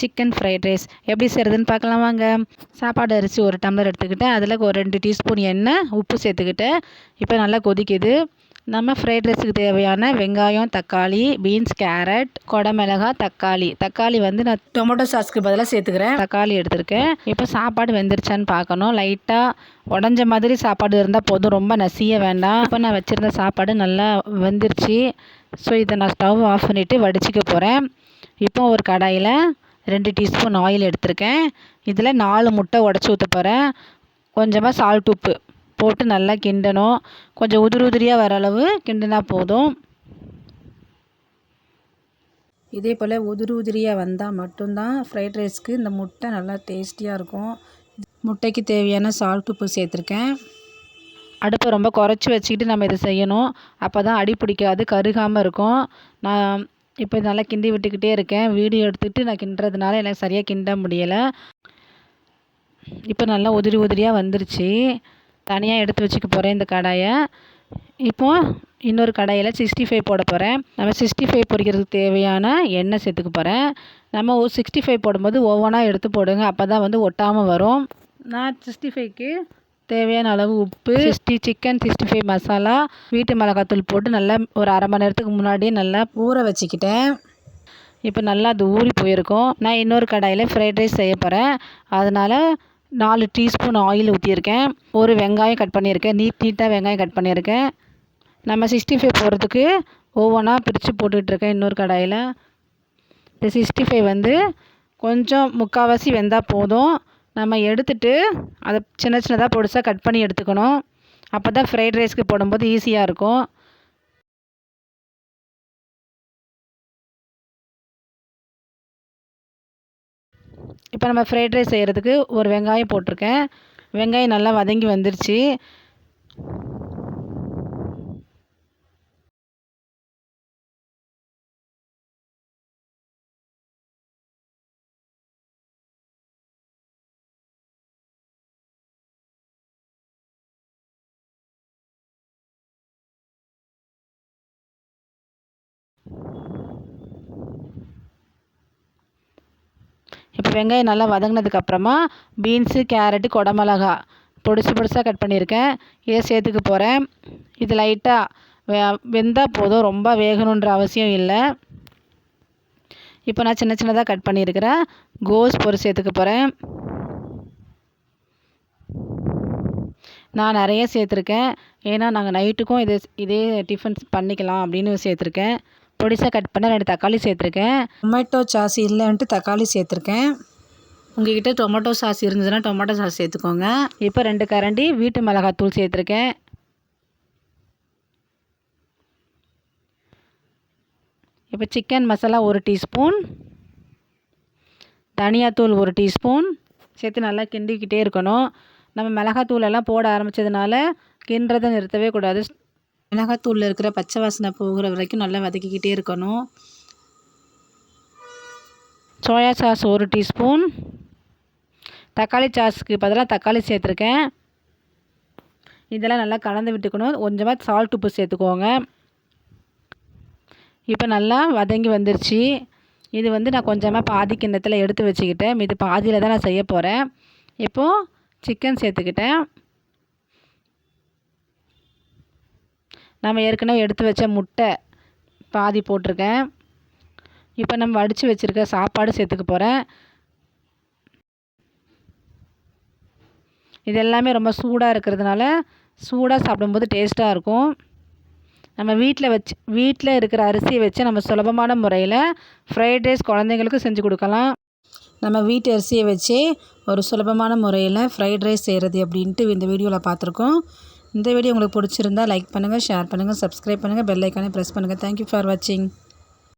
Chicken fried rice. எப்படி செய்கிறதுன்னு பார்க்கலாம் வாங்க. சாப்பாடு அரிசி ஒரு டம்ளர் எடுத்துக்கிட்டேன். அதில் ஒரு ரெண்டு டீஸ்பூன் எண்ணெய் உப்பு சேர்த்துக்கிட்டேன். இப்போ நல்லா கொதிக்குது. நம்ம ஃப்ரைட் ரைஸுக்கு தேவையான வெங்காயம் தக்காளி பீன்ஸ் கேரட் கொடமிளகா தக்காளி. தக்காளி வந்து நான் டொமேட்டோ சாஸ்க்கு பதிலாக சேர்த்துக்கிறேன். தக்காளி எடுத்திருக்கேன். இப்போ சாப்பாடு வெந்துருச்சான்னு பார்க்கணும். லைட்டாக உடஞ்ச மாதிரி சாப்பாடு இருந்தால் போதும். ரொம்ப நசிய வேண்டாம். இப்போ நான் வச்சுருந்த சாப்பாடு நல்லா வெந்துருச்சு. ஸோ இதை நான் ஸ்டவ் ஆஃப் பண்ணிவிட்டு வடிச்சிக்க போகிறேன் இப்போ ஒரு கடாயில் ரெண்டு டீஸ்பூன் ஆயில் எடுத்திருக்கேன். இதில் நாலு முட்டை உடச்சி ஊற்ற போகிறேன் கொஞ்சமாக சால்ட் உப்பு போட்டு நல்லா கிண்டணும். கொஞ்சம் உதிரி உதிரியாக வர அளவு கிண்டினா போதும். இதே போல் உதிரி உதிரியாக வந்தால் மட்டும்தான் ஃப்ரைட் ரைஸ்க்கு இந்த முட்டை நல்லா டேஸ்டியாக இருக்கும். முட்டைக்கு தேவையான சால்ட் உப்பு சேர்த்துருக்கேன். அடுப்பை ரொம்ப குறைச்சி வச்சுக்கிட்டு நம்ம இதை செய்யணும். அப்போ தான் அடி பிடிக்காது கருகாமல் இருக்கும். நான் இப்போ நல்லா கிண்டி விட்டுக்கிட்டே இருக்கேன். வீடியோ எடுத்துகிட்டு நான் கிண்டுறதுனால எனக்கு சரியாக கிண்ட முடியலை. இப்போ நல்லா உதிரி உதிரியாக வந்துருச்சு. தனியாக எடுத்து வச்சுக்க போகிறேன் இந்த கடாயை. இப்போது இன்னொரு கடாயில் சிக்ஸ்டி ஃபைவ் போட போகிறேன் நம்ம சிக்ஸ்டி ஃபைவ் பொரிக்கிறதுக்கு தேவையான எண்ணெய் சேர்த்துக்க போகிறேன் நம்ம சிக்ஸ்டி ஃபைவ் போடும்போது ஒவ்வொன்றா எடுத்து போடுங்க. அப்போ தான் வந்து ஒட்டாமல் வரும். நான் சிக்ஸ்டி ஃபைவ்க்கு தேவையான அளவு உப்பு sixty chicken sixty five masala வீட்டு மிளகாத்தூள் போட்டு நல்லா ஒரு அரை மணி நேரத்துக்கு முன்னாடியே நல்லா ஊற வச்சுக்கிட்டேன். இப்போ நல்லா அது ஊறி போயிருக்கும். நான் இன்னொரு கடாயில் ஃப்ரைட் ரைஸ் செய்ய போகிறேன் அதனால் நாலு டீஸ்பூன் ஆயில் ஊற்றியிருக்கேன் ஒரு வெங்காயம் கட் பண்ணியிருக்கேன். நீட் நீட்டாக வெங்காயம் கட் பண்ணியிருக்கேன். நம்ம சிக்ஸ்டி ஃபைவ் போடுறதுக்கு ஒவ்வொன்றா பிரித்து போட்டுட்ருக்கேன் இன்னொரு கடாயில். இந்த சிக்ஸ்டி ஃபைவ் வந்து கொஞ்சம் முக்கால்வாசி வெந்தால் போதும். நம்ம எடுத்துட்டு அதை சின்ன சின்னதாக பொடிசாக கட் பண்ணி எடுத்துக்கணும். அப்போ தான் ஃப்ரைட் ரைஸ்க்கு போடும்போது ஈஸியாக இருக்கும். இப்போ நம்ம ஃப்ரைட் ரைஸ் செய்கிறதுக்கு ஒரு வெங்காயம் போட்டிருக்கேன். வெங்காயம் நல்லா வதங்கி வந்துருச்சு. இப்போ வெங்காயம் நல்லா வதங்கினதுக்கப்புறமா பீன்ஸு கேரட்டு கொடமிளகா பொடிசு பொடிசாக கட் பண்ணியிருக்கேன். இதை சேர்த்துக்க போகிறேன் இது லைட்டாக வெ வெந்தால் போதும். ரொம்ப வேகணுன்ற அவசியம் இல்லை. இப்போ நான் சின்ன சின்னதாக கட் பண்ணியிருக்கிறேன் கோஸ் பொரி சேர்த்துக்க போகிறேன் நான் நிறைய சேர்த்துருக்கேன். ஏன்னா நாங்கள் நைட்டுக்கும் இதே இதே டிஃபன் பண்ணிக்கலாம் அப்படின்னு சேர்த்துருக்கேன். பொடிசாக கட் பண்ண ரெண்டு தக்காளி சேர்த்துருக்கேன். டொமேட்டோ சாஸ் இல்லைன்ட்டு தக்காளி சேர்த்துருக்கேன். உங்ககிட்ட டொமேட்டோ சாஸ் இருந்ததுன்னா டொமேட்டோ சாஸ் சேர்த்துக்கோங்க. இப்போ ரெண்டு கரண்டி வீட்டு மிளகாத்தூள் சேர்த்துருக்கேன். இப்போ சிக்கன் மசாலா ஒரு டீஸ்பூன் தனியாத்தூள் ஒரு டீஸ்பூன் சேர்த்து நல்லா கிண்டிக்கிட்டே இருக்கணும். நம்ம மிளகாத்தூள் எல்லாம் போட ஆரம்பித்ததுனால கிண்டுறதை நிறுத்தவே கூடாது. மிளகாத்தூளில் இருக்கிற பச்சை வாசனை போகிற வரைக்கும் நல்லா வதக்கிக்கிட்டே இருக்கணும். சோயா சாஸ் ஒரு டீஸ்பூன். தக்காளி சாஸுக்கு பதிலாக தக்காளி சேர்த்துருக்கேன். இதெல்லாம் நல்லா கலந்து விட்டுக்கணும். கொஞ்சமாக சால்ட் உப்பு சேர்த்துக்கோங்க. இப்போ நல்லா வதங்கி வந்துருச்சு. இது வந்து நான் கொஞ்சமாக பாதி கிண்ணத்தில் எடுத்து வச்சுக்கிட்டேன். இது பாதியில் தான் நான் செய்ய போகிறேன் இப்போது சிக்கன் சேர்த்துக்கிட்டேன். நம்ம ஏற்கனவே எடுத்து வச்ச முட்டை பாதி போட்டிருக்கேன். இப்போ நம்ம வடித்து வச்சுருக்க சாப்பாடு சேர்த்துக்க போகிறேன் இது எல்லாமே ரொம்ப சூடாக இருக்கிறதுனால சூடாக சாப்பிடும்போது டேஸ்ட்டாக இருக்கும். நம்ம வீட்டில் வச்சு வீட்டில் இருக்கிற அரிசியை வச்சு நம்ம சுலபமான முறையில் ஃப்ரைட் ரைஸ் குழந்தைங்களுக்கு செஞ்சு கொடுக்கலாம். நம்ம வீட்டு அரிசியை வச்சு ஒரு சுலபமான முறையில் ஃப்ரைட் ரைஸ் செய்கிறது அப்படின்ட்டு இந்த வீடியோவில் பார்த்துருக்கோம். இந்த வீடியோ உங்களுக்கு பிடிச்சிருந்தா லைக் பண்ணுங்கள் ஷேர் பண்ணுங்கள் சப்ஸ்கிரைப் பண்ணுங்கள் பெல் ஐக்கானே ப்ரெஸ் பண்ணுங்கள் தேங்க்யூ ஃபார் வாட்சிங்